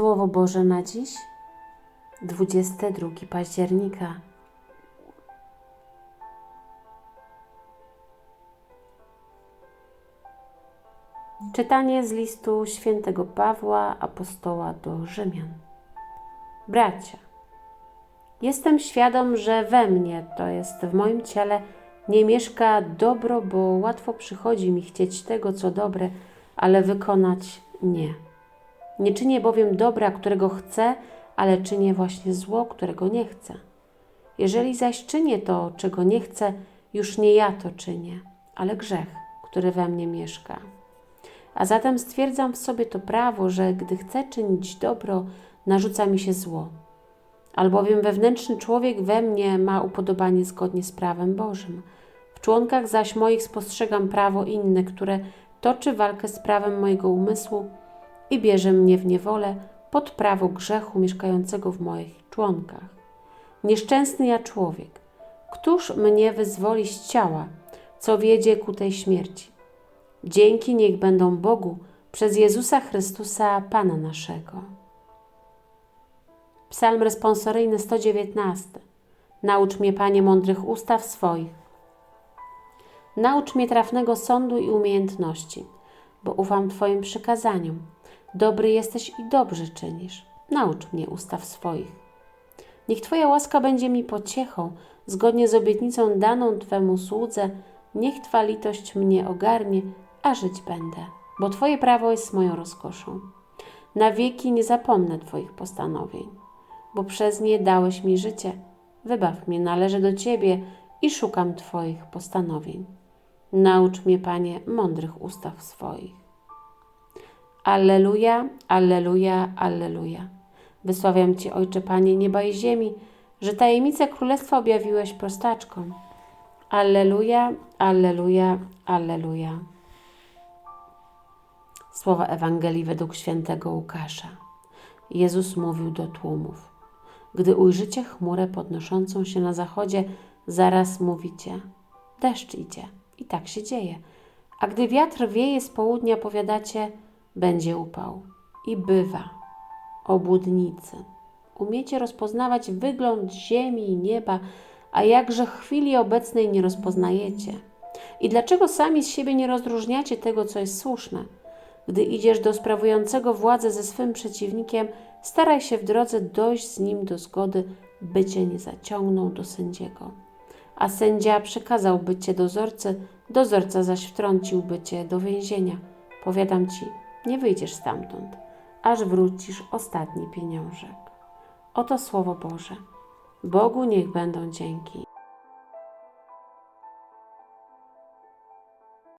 Słowo Boże na dziś, 22 października. Czytanie z listu świętego Pawła, apostoła do Rzymian. Bracia, jestem świadom, że we mnie, to jest w moim ciele, nie mieszka dobro, bo łatwo przychodzi mi chcieć tego, co dobre, ale wykonać nie. Nie czynię bowiem dobra, którego chcę, ale czynię właśnie zło, którego nie chcę. Jeżeli zaś czynię to, czego nie chcę, już nie ja to czynię, ale grzech, który we mnie mieszka. A zatem stwierdzam w sobie to prawo, że gdy chcę czynić dobro, narzuca mi się zło. Albowiem wewnętrzny człowiek we mnie ma upodobanie zgodnie z prawem Bożym. W członkach zaś moich spostrzegam prawo inne, które toczy walkę z prawem mojego umysłu i bierze mnie w niewolę pod prawo grzechu mieszkającego w moich członkach. Nieszczęsny ja człowiek, któż mnie wyzwoli z ciała, co wiedzie ku tej śmierci? Dzięki niech będą Bogu przez Jezusa Chrystusa, Pana naszego. Psalm responsoryjny 119. Naucz mnie, Panie, mądrych ustaw swoich. Naucz mnie trafnego sądu i umiejętności, bo ufam Twoim przykazaniom. Dobry jesteś i dobrze czynisz. Naucz mnie ustaw swoich. Niech Twoja łaska będzie mi pociechą, zgodnie z obietnicą daną Twemu słudze. Niech Twa litość mnie ogarnie, a żyć będę, bo Twoje prawo jest moją rozkoszą. Na wieki nie zapomnę Twoich postanowień, bo przez nie dałeś mi życie. Wybaw mnie, należę do Ciebie i szukam Twoich postanowień. Naucz mnie, Panie, mądrych ustaw swoich. Alleluja, alleluja, alleluja. Wysławiam Cię, Ojcze Panie, nieba i ziemi, że tajemnice Królestwa objawiłeś prostaczkom. Alleluja, alleluja, alleluja. Słowa Ewangelii według świętego Łukasza. Jezus mówił do tłumów. Gdy ujrzycie chmurę podnoszącą się na zachodzie, zaraz mówicie: deszcz idzie. I tak się dzieje. A gdy wiatr wieje z południa, powiadacie: będzie upał. I bywa. Obłudnicy. Umiecie rozpoznawać wygląd ziemi i nieba, a jakże chwili obecnej nie rozpoznajecie. I dlaczego sami z siebie nie rozróżniacie tego, co jest słuszne? Gdy idziesz do sprawującego władzę ze swym przeciwnikiem, staraj się w drodze dojść z nim do zgody, by cię nie zaciągnął do sędziego. A sędzia przekazałby cię dozorcy, dozorca zaś wtrąciłby cię do więzienia. Powiadam ci, nie wyjdziesz stamtąd, aż wrócisz ostatni pieniążek. Oto słowo Boże. Bogu niech będą dzięki.